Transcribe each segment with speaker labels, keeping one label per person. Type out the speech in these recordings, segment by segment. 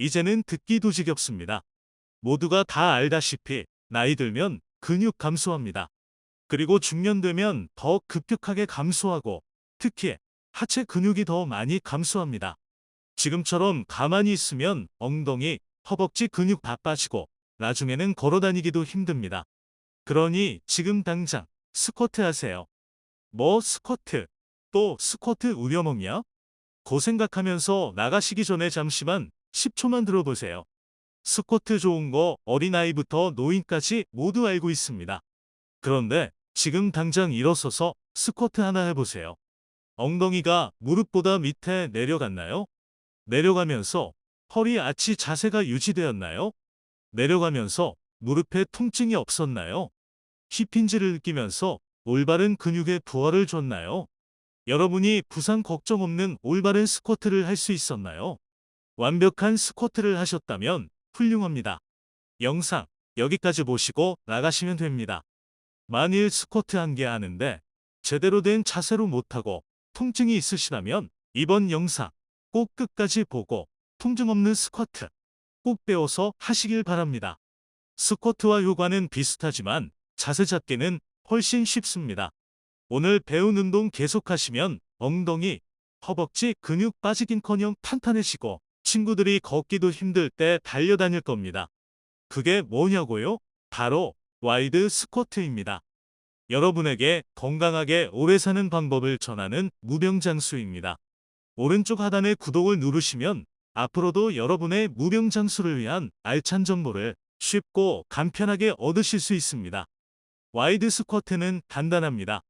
Speaker 1: 이제는 듣기도 지겹습니다. 모두가 다 알다시피 나이 들면 근육 감소합니다. 그리고 중년 되면 더 급격하게 감소하고 특히 하체 근육이 더 많이 감소합니다. 지금처럼 가만히 있으면 엉덩이, 허벅지 근육 다 빠지고 나중에는 걸어 다니기도 힘듭니다. 그러니 지금 당장 스쿼트 하세요. 뭐 스쿼트? 또 스쿼트 우려먹냐? 고 생각하면서 나가시기 전에 잠시만 10초만 들어보세요. 스쿼트 좋은 거 어린아이부터 노인까지 모두 알고 있습니다. 그런데 지금 당장 일어서서 스쿼트 하나 해보세요. 엉덩이가 무릎보다 밑에 내려갔나요? 내려가면서 허리 아치 자세가 유지되었나요? 내려가면서 무릎에 통증이 없었나요? 힙힌지를 느끼면서 올바른 근육에 부하를 줬나요? 여러분이 부상 걱정 없는 올바른 스쿼트를 할 수 있었나요? 완벽한 스쿼트를 하셨다면 훌륭합니다. 영상 여기까지 보시고 나가시면 됩니다. 만일 스쿼트 한 개 하는데 제대로 된 자세로 못하고 통증이 있으시다면 이번 영상 꼭 끝까지 보고 통증 없는 스쿼트 꼭 배워서 하시길 바랍니다. 스쿼트와 요가는 비슷하지만 자세 잡기는 훨씬 쉽습니다. 오늘 배운 운동 계속하시면 엉덩이, 허벅지 근육 빠지긴커녕 탄탄해지고 친구들이 걷기도 힘들 때 달려다닐 겁니다. 그게 뭐냐고요? 바로 와이드 스쿼트입니다. 여러분에게 건강하게 오래 사는 방법을 전하는 무병장수입니다. 오른쪽 하단의 구독을 누르시면 앞으로도 여러분의 무병장수를 위한 알찬 정보를 쉽고 간편하게 얻으실 수 있습니다. 와이드 스쿼트는 간단합니다.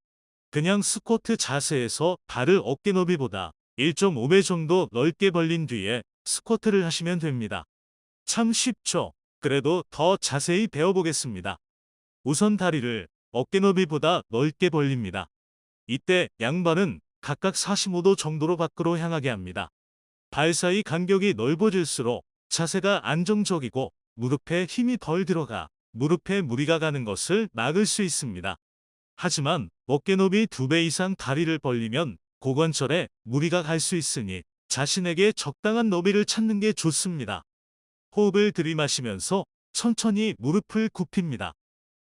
Speaker 1: 그냥 스쿼트 자세에서 발을 어깨 너비보다 1.5배 정도 넓게 벌린 뒤에 스쿼트를 하시면 됩니다. 참 쉽죠? 그래도 더 자세히 배워보겠습니다. 우선 다리를 어깨 너비보다 넓게 벌립니다. 이때 양발은 각각 45도 정도로 밖으로 향하게 합니다. 발 사이 간격이 넓어질수록 자세가 안정적이고 무릎에 힘이 덜 들어가 무릎에 무리가 가는 것을 막을 수 있습니다. 하지만 어깨 너비 2배 이상 다리를 벌리면 고관절에 무리가 갈 수 있으니 자신에게 적당한 너비를 찾는 게 좋습니다. 호흡을 들이마시면서 천천히 무릎을 굽힙니다.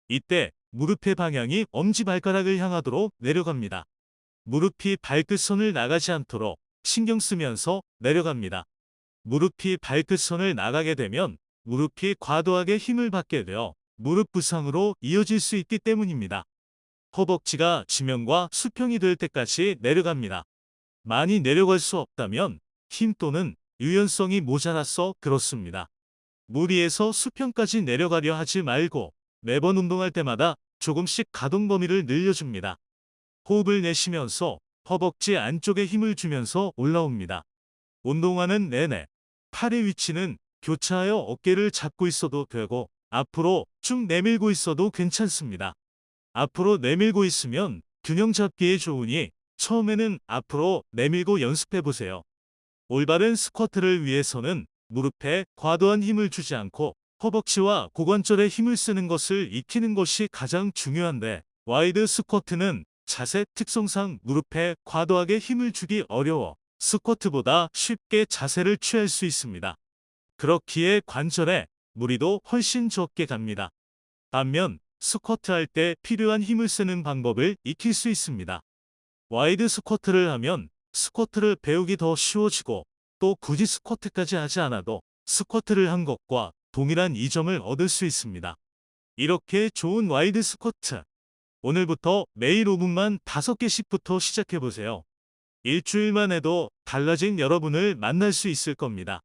Speaker 1: 이때 무릎의 방향이 엄지발가락을 향하도록 내려갑니다. 무릎이 발끝선을 나가지 않도록 신경 쓰면서 내려갑니다. 무릎이 발끝선을 나가게 되면 무릎이 과도하게 힘을 받게 되어 무릎 부상으로 이어질 수 있기 때문입니다. 허벅지가 지면과 수평이 될 때까지 내려갑니다. 많이 내려갈 수 없다면 힘 또는 유연성이 모자라서 그렇습니다. 무리해서 수평까지 내려가려 하지 말고 매번 운동할 때마다 조금씩 가동 범위를 늘려줍니다. 호흡을 내쉬면서 허벅지 안쪽에 힘을 주면서 올라옵니다. 운동하는 내내 팔의 위치는 교차하여 어깨를 잡고 있어도 되고 앞으로 쭉 내밀고 있어도 괜찮습니다. 앞으로 내밀고 있으면 균형 잡기에 좋으니 처음에는 앞으로 내밀고 연습해 보세요. 올바른 스쿼트를 위해서는 무릎에 과도한 힘을 주지 않고 허벅지와 고관절에 힘을 쓰는 것을 익히는 것이 가장 중요한데 와이드 스쿼트는 자세 특성상 무릎에 과도하게 힘을 주기 어려워 스쿼트보다 쉽게 자세를 취할 수 있습니다. 그렇기에 관절에 무리도 훨씬 적게 갑니다. 반면 스쿼트 할 때 필요한 힘을 쓰는 방법을 익힐 수 있습니다. 와이드 스쿼트를 하면 스쿼트를 배우기 더 쉬워지고 또 굳이 스쿼트까지 하지 않아도 스쿼트를 한 것과 동일한 이점을 얻을 수 있습니다. 이렇게 좋은 와이드 스쿼트. 오늘부터 매일 5분만 5개씩부터 시작해보세요. 일주일만 해도 달라진 여러분을 만날 수 있을 겁니다.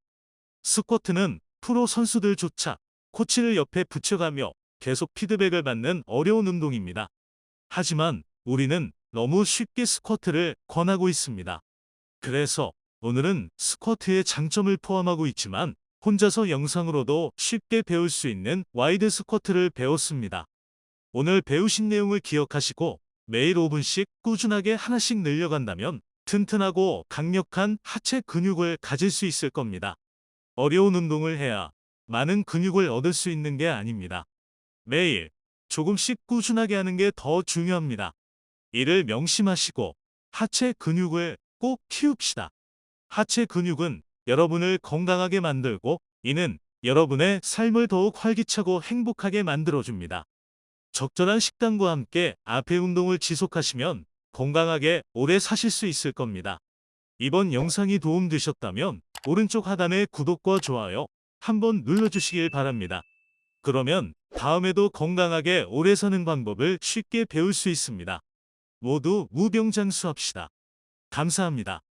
Speaker 1: 스쿼트는 프로 선수들조차 코치를 옆에 붙여가며 계속 피드백을 받는 어려운 운동입니다. 하지만 우리는 너무 쉽게 스쿼트를 권하고 있습니다. 그래서 오늘은 스쿼트의 장점을 포함하고 있지만 혼자서 영상으로도 쉽게 배울 수 있는 와이드 스쿼트를 배웠습니다. 오늘 배우신 내용을 기억하시고 매일 5분씩 꾸준하게 하나씩 늘려간다면 튼튼하고 강력한 하체 근육을 가질 수 있을 겁니다. 어려운 운동을 해야 많은 근육을 얻을 수 있는 게 아닙니다. 매일 조금씩 꾸준하게 하는 게 더 중요합니다. 이를 명심하시고 하체 근육을 꼭 키웁시다. 하체 근육은 여러분을 건강하게 만들고 이는 여러분의 삶을 더욱 활기차고 행복하게 만들어줍니다. 적절한 식단과 함께 앞의 운동을 지속하시면 건강하게 오래 사실 수 있을 겁니다. 이번 영상이 도움되셨다면 오른쪽 하단의 구독과 좋아요 한번 눌러주시길 바랍니다. 그러면 다음에도 건강하게 오래 사는 방법을 쉽게 배울 수 있습니다. 모두 무병장수합시다. 감사합니다.